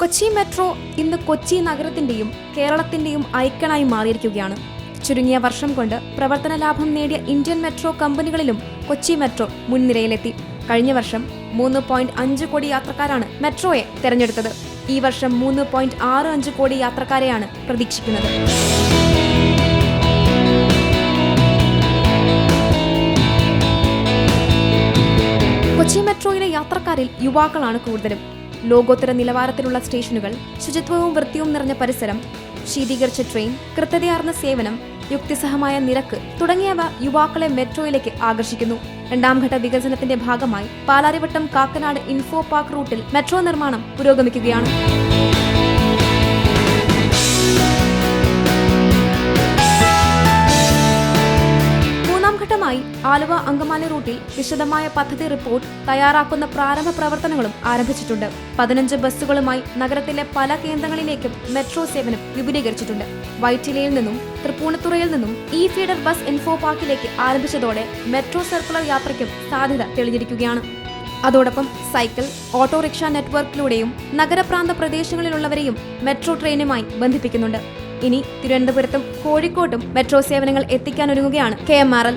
Kochi metro ഇന്ന് കൊച്ചി നഗരത്തിന്റെയും കേരളത്തിന്റെയും ഐക്കണായി മാറിയിരിക്കുകയാണ്. ചുരുങ്ങിയ വർഷം കൊണ്ട് പ്രവർത്തന ലാഭം നേടിയ ഇന്ത്യൻ മെട്രോ കമ്പനികളിലും കൊച്ചി മെട്രോ മുൻനിരയിലെത്തി. കഴിഞ്ഞ വർഷം മൂന്ന് പോയിന്റ് അഞ്ച് കോടി യാത്രക്കാരാണ് മെട്രോയെ തെരഞ്ഞെടുത്തത്. ഈ വർഷം മൂന്ന് പോയിന്റ് ആറ് അഞ്ച് കോടി യാത്രക്കാരെയാണ് പ്രതീക്ഷിക്കുന്നത്. കൊച്ചി മെട്രോയിലെ യാത്രക്കാരിൽ യുവാക്കളാണ് കൂടുതലും. ലോകോത്തര നിലവാരത്തിലുള്ള സ്റ്റേഷനുകൾ ശുചിത്വവും വൃത്തിയും നിറഞ്ഞ പരിസരം ശീതീകരിച്ച ട്രെയിൻ കൃത്യതയാർന്ന സേവനം യുക്തിസഹമായ നിരക്ക് തുടങ്ങിയവ യുവാക്കളെ മെട്രോയിലേക്ക് ആകർഷിക്കുന്നു. രണ്ടാംഘട്ട വികസനത്തിന്റെ ഭാഗമായി പാലാരിവട്ടം കാക്കനാട് ഇൻഫോ പാർക്ക് റൂട്ടിൽ മെട്രോ നിർമ്മാണം പുരോഗമിക്കുകയാണ്. ഘട്ടമായി ആലുവ അങ്കമാലി റൂട്ടിൽ വിശദമായ പദ്ധതി റിപ്പോർട്ട് തയ്യാറാക്കുന്ന പ്രാരംഭ പ്രവർത്തനങ്ങളും ആരംഭിച്ചിട്ടുണ്ട്. പതിനഞ്ച് ബസ്സുകളുമായി നഗരത്തിലെ പല കേന്ദ്രങ്ങളിലേക്കും മെട്രോ സേവനം വിപുലീകരിച്ചിട്ടുണ്ട്. വൈറ്റിലയിൽ നിന്നും തൃപ്പൂണിത്തുറയിൽ നിന്നും ഇ ഫീഡർ ബസ് ഇൻഫോ പാർക്കിലേക്ക് ആരംഭിച്ചതോടെ മെട്രോ സർക്കുലർ യാത്രയ്ക്കും സാധ്യത തെളിഞ്ഞിരിക്കുകയാണ്. അതോടൊപ്പം സൈക്കിൾ ഓട്ടോറിക്ഷ നെറ്റ്വർക്കിലൂടെയും നഗരപ്രാന്ത പ്രദേശങ്ങളിലുള്ളവരെയും മെട്രോ ട്രെയിനുമായി ബന്ധിപ്പിക്കുന്നുണ്ട്. ഇനി തിരുവനന്തപുരത്തും കോഴിക്കോട്ടും മെട്രോ സേവനങ്ങൾ എത്തിക്കാനൊരുങ്ങുകയാണ് K M R L.